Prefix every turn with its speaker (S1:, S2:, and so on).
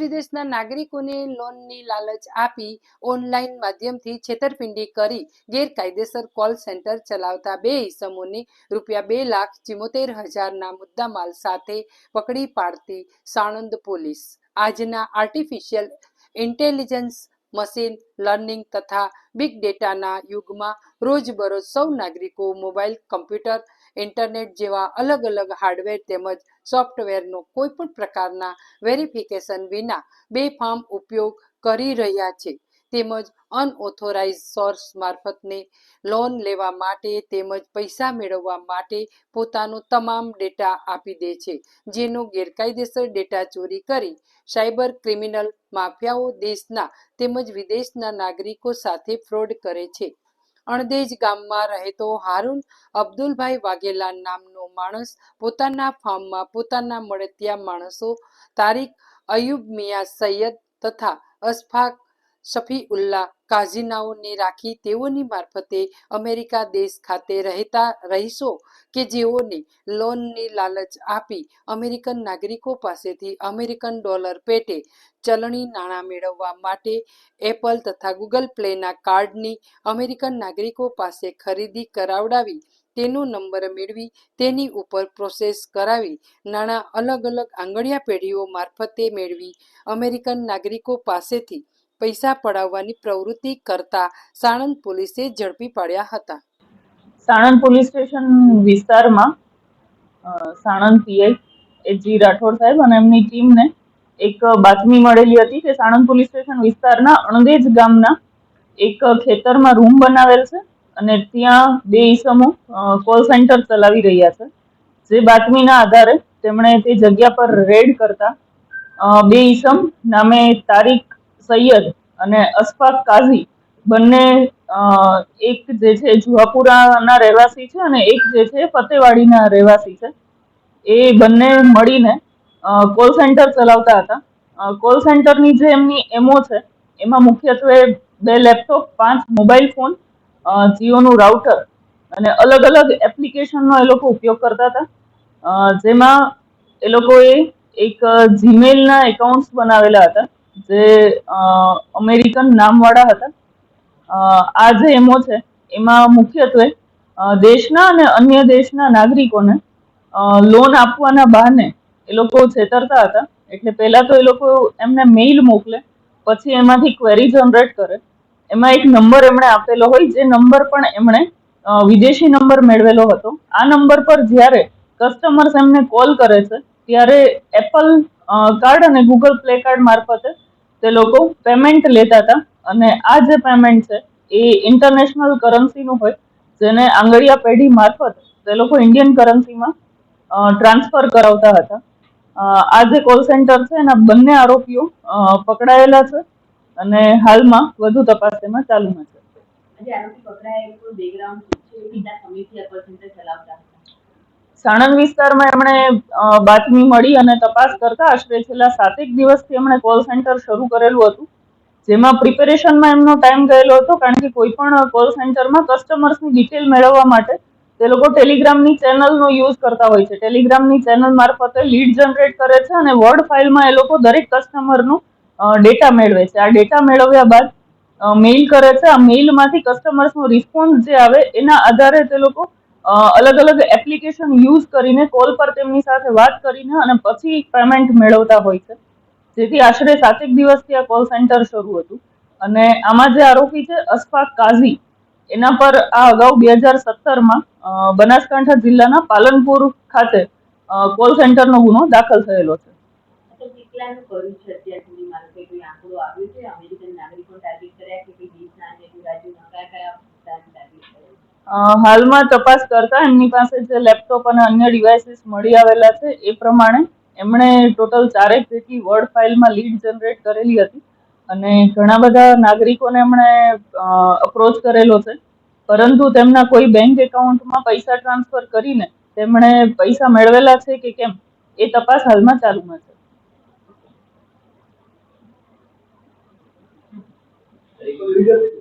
S1: વિદેશના નાગરિકોને લોનની લાલચ આપી ઓનલાઈન માધ્યમથી છેતરપિંડી કરી ગેરકાયદેસર કોલ સેન્ટર ચલાવતા બે ઇસમોને રૂપિયા બે લાખ ચિમોતેર હજારના મુદ્દામાલ સાથે પકડી પાડતી સાણંદ પોલીસ. આજના આર્ટિફિશિયલ ઇન્ટેલિજન્સ મશીન લર્નિંગ તથા બિગ ડેટાના યુગમાં રોજબરોજ સૌ નાગરિકો મોબાઈલ કમ્પ્યુટર ઇન્ટરનેટ જેવા અલગ અલગ હાર્ડવેર તેમજ સોફ્ટવેરનો કોઈ પણ પ્રકારના વેરિફિકેશન વિના બેફામ ઉપયોગ કરી રહ્યા છે. તેમજ અનઓથોરાઇઝ સોર્સ મારફતને લોન લેવા માટે તેમજ પૈસા મેળવવા માટે પોતાનો તમામ ડેટા આપી દે છે, જેનો ગેરકાયદેસર ડેટા ચોરી કરી સાયબર ક્રિમિનલ માફિયાઓ દેશના તેમજ વિદેશના નાગરિકો સાથે ફ્રોડ કરે છે. અણદેજ ગામમાં રહેતો હારૂન અબ્દુલભાઈ વાઘેલા નામનો માણસ પોતાના ફાર્મમાં પોતાના મળતિયા માણસો તારીખ અયુબ મિયા સૈયદ તથા અશફાક શફીઉલ્લા કાઝીનાઓને રાખી તેઓની મારફતે અમેરિકા દેશ ખાતે રહેતા રહીશો કે જેઓને લોનની લાલચ આપી અમેરિકન નાગરિકો પાસેથી અમેરિકન ડોલર પેટે ચલણી નાણાં મેળવવા માટે એપલ તથા ગૂગલ પ્લેના કાર્ડની અમેરિકન નાગરિકો પાસે ખરીદી કરાવડાવી, તેનો નંબર મેળવી, તેની ઉપર પ્રોસેસ કરાવી, નાણાં અલગ અલગ આંગળિયા પેઢીઓ મારફતે મેળવી અમેરિકન નાગરિકો પાસેથી પૈસા પડાવવાની પ્રવૃત્તિ કરતા સાણંદ પોલીસે ઝડપી પાડ્યા હતા.
S2: સાણંદ પોલીસ સ્ટેશન વિસ્તારમાં Sanand PI A G Rathod સાહેબ અને એમની ટીમને એક બાતમી મળેલી હતી કે સાણંદ પોલીસ સ્ટેશન વિસ્તારના અણદેજ ગામના એક ખેતરમાં રૂમ બનાવેલ છે અને ત્યાં બે ઈસમો કોલ સેન્ટર ચલાવી રહ્યા છે. જે બાતમીના આધારે તેમણે તે જગ્યા પર રેડ કરતા બે ઈસમ, નામે તારીખ સૈયદ અને અશફાક કાઝી બંને એક જે છે જુહાપુરાના રહેવાસી છે અને એક જે છે ફતેવાડીના રહેવાસી છે. એ બંને મળીને કોલ સેન્ટર ચલાવતા હતા. કોલ સેન્ટરની જે એમની એમઓ છે, એમાં મુખ્યત્વે બે લેપટોપ પાંચ મોબાઈલ ફોન જીઓનું રાઉટર અને અલગ અલગ એપ્લિકેશનનો એ લોકો ઉપયોગ કરતા હતા. જેમાં એ લોકોએ એક જીમેલના એકાઉન્ટ્સ બનાવેલા હતા. જે અમેરિકન નામવાળા હતા. આ જે એમઓ છે, એમાં મુખ્યત્વે દેશના અને અન્ય દેશના નાગરિકોને લોન આપવાના બહાને એ લોકો છેતરતા હતા. એટલે પહેલા તો એ લોકો એમને મેઇલ મોકલે, પછી એમાંથી ક્વેરી જનરેટ કરે. એમાં એક નંબર એમણે આપેલો હોય, જે નંબર પણ એમણે વિદેશી નંબર મેળવેલો હતો. આ નંબર પર જ્યારે કસ્ટમર્સ એમને કોલ કરે છે, ત્યારે એપલ કાર્ડ અને ગૂગલ પ્લે કાર્ડ મારફતે તે લોકો પેમેન્ટ લેતા હતા અને આ જે પેમેન્ટ છે, એ ઇન્ટરનેશનલ કરન્સીનું હોય, જેને આંગળીયા પેઢી મારફત તે લોકો ઇન્ડિયન કરન્સીમાં ટ્રાન્સફર કરાવતા હતા. આ જે કોલ સેન્ટર છે, એના બંને આરોપીઓ પકડાયેલા છે અને હાલમાં વધુ તપાસ તેમાં ચાલુમાં છે. સાણંદ વિસ્તારમાં એમણે બાતમી મળી અને તપાસ કરતા આશરે છેલ્લા સાતેક દિવસથી એમણે કોલ સેન્ટર શરૂ કરેલું હતું, જેમાં પ્રિપેરેશનમાં એમનો ટાઈમ ગયેલો હતો, કારણ કે કોઈ પણ કોલ સેન્ટરમાં કસ્ટમર્સની ડિટેલ મેળવવા માટે તે લોકો ટેલિગ્રામની ચેનલનો યુઝ કરતા હોય છે. ટેલિગ્રામની ચેનલ મારફતે લીડ જનરેટ કરે છે અને વર્ડ ફાઇલમાં એ લોકો દરેક કસ્ટમરનું ડેટા મેળવે છે. આ ડેટા મેળવ્યા બાદ મેઇલ કરે છે. આ મેઇલમાંથી કસ્ટમર્સનો રિસ્પોન્સ જે આવે, એના આધારે તે લોકો અલગ અલગ એપ્લિકેશન યુઝ કરીને કોલ પર તેમની સાથે વાત કરીને અને પછી પેમેન્ટ મેળવતા હોય છે. જેથી આશરે સાતેક દિવસથી આ કોલ સેન્ટર શરૂ હતું. અને આમાં જે આરોપી છે, અશફાક કાઝી, એના પર આ અગાઉ બે હજાર સત્તરમાં બનાસકાંઠા જિલ્લાના પાલનપુર ખાતે કોલ સેન્ટરનો ગુનો દાખલ થયેલો છે
S3: તો કેટલાનું કર્યું છે અત્યાર સુધી મારો કે કોઈ આંકડો આવ્યો છે અમેરિકન નાગરિકો ટાર્ગેટ કર્યા કે કોઈ દેશના અન્ય કોઈ રાજ્યોના કયા કયા મુદ્દાને ટાર્ગેટ કર્યા
S2: અ, હાલમાં તપાસ કરતા એમની પાસે જે લેપટોપ અને અન્ય ડિવાઇસીસ મળી આવેલા છે, એ પ્રમાણે એમણે ટોટલ ચારેક જેટલી વર્ડ ફાઇલમાં લીડ જનરેટ કરેલી હતી અને ઘણા બધા નાગરિકોને એમણે અપ્રોચ કરેલો છે. પરંતુ તેમના કોઈ બેંક એકાઉન્ટમાં પૈસા ટ્રાન્સફર કરીને તેમણે પૈસા મેળવેલા છે કે કેમ, એ તપાસ હાલમાં ચાલુમાં છે.
S4: Thank Leader